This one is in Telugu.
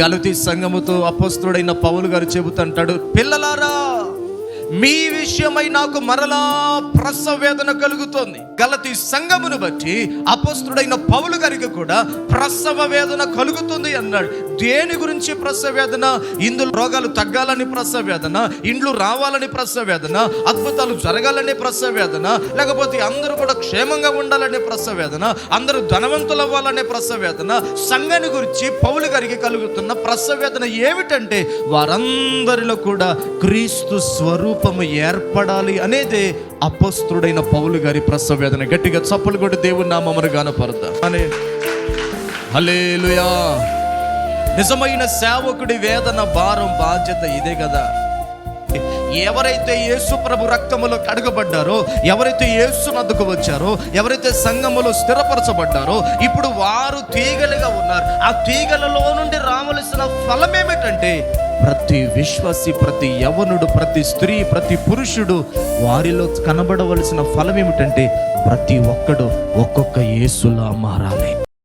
గలతీ సంఘముతో అపస్తుడైన పౌలు గారు చెబుతుంటాడు పిల్లలారా మీ విషయమై నాకు మరలా ప్రసవ వేదన కలుగుతోంది. గలతి సంఘమును బట్టి అపస్తుడైన పౌలు గారికి కూడా ప్రసవ వేదన కలుగుతుంది అన్నాడు. దేని గురించి ప్రసవ వేదన ఇందులో రోగాలు తగ్గాలని ప్రసవ వేదన ఇండ్లు రావాలని ప్రసవ వేదన అద్భుతాలు జరగాలని ప్రసవ వేదన లేకపోతే అందరూ కూడా క్షేమంగా ఉండాలనే ప్రసవ వేదన అందరూ ధనవంతులు అవ్వాలనే ప్రసవ వేదన సంఘాన్ని గురించి పౌలు గారికి కలుగుతున్న ప్రసవ వేదన ఏమిటంటే వారందరిలో కూడా క్రీస్తు స్వరూపము ఏర్పడాలి అనేదే అపస్తుడైన పౌలు గారి ప్రసవ వేదన గట్టిగా చప్పలు కొట్టి దేవుని నామమును గానపరదా అనే హల్లెలూయా. నిజమైన సేవకుడి వేదన భారం బాధ్యత ఇదే కదా. ఎవరైతే యేసు ప్రభు రక్తములో కడగబడ్డారో ఎవరైతే యేసు నద్దుకు వచ్చారో ఎవరైతే సంఘములో స్థిరపరచబడ్డారో ఇప్పుడు వారు తీగలుగా ఉన్నారు. ఆ తీగలలో నుండి రావలసిన ఫలం ఏమిటంటే ప్రతి విశ్వాసి ప్రతి యవనుడు ప్రతి స్త్రీ ప్రతి పురుషుడు వారిలో కనబడవలసిన ఫలం ఏమిటంటే ప్రతి ఒక్కడు ఒక్కొక్క యేసులా మారాలి.